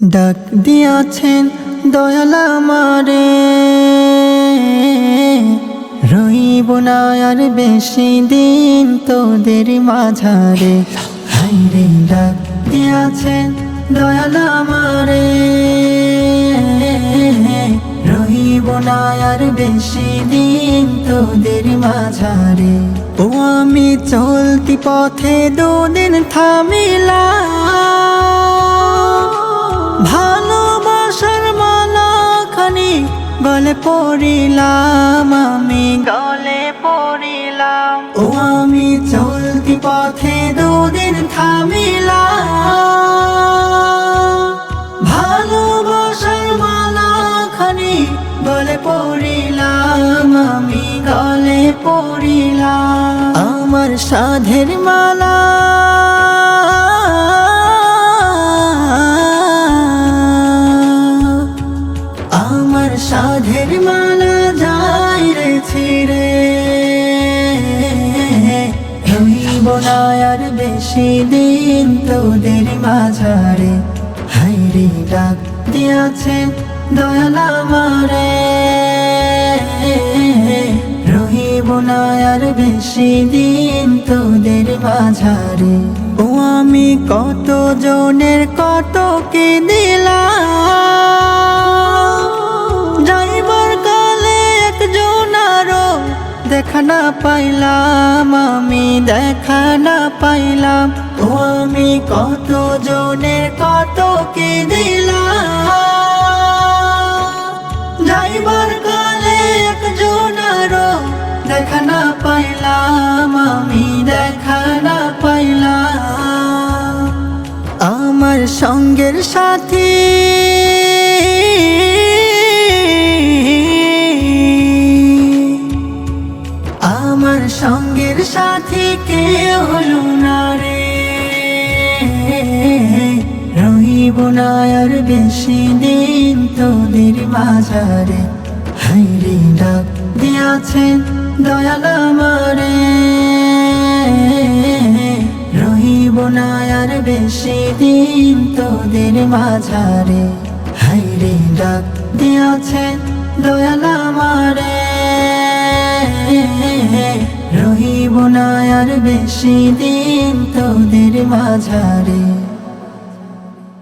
ডাক দিয়াছেন দয়াল আমারে। রইব না আর বেশি দিন তোদের মাঝারে। হাইরে ডাক দিয়াছেন দয়াল রহিব না আর বেশি দিন তোদের মাঝারে। ও আমি চলতি পথে দুদিন থামিলাম। গলে পড়িলাম আমি। গলে পড়িলাম। ও আমি চলতি পথে দুদিন থামিলাম। ভালোবাসার মালা খানি গলে পড়িলাম আমি গলে পড়িলাম। আমার সাধের মালা সাধের মালা যাই রে ছিড়ে। রইব না বেশি দিন তোদের মাঝারে। হাইরে ডাক দিয়াছেন দয়াল আমারে। রহিব বেশি দিন তোদের মাঝারে। ও আমি কত জনের কত কে দিলাম? দেখা না পাইলাম, আমি দেখা না পাইলাম। ও আমি কত জনের কত কে দিলাম। যাইবার কালে একজন আরও দেখা না পাইলাম, আমি দেখা না পাইলাম। আমার সঙ্গের সাথী সাথী কে হলো না রে। রহিব না আর বেশি দিন তোদের বাজারে। হাইরে ডাক দিয়াছেন দয়াল আমারে। রহিব না আর বেশি দিন তোদের মাঝারে হাইরে ডাক দিয়াছেন দয়াল আমারে। না আর বেশি দিন তোদের মাঝারে।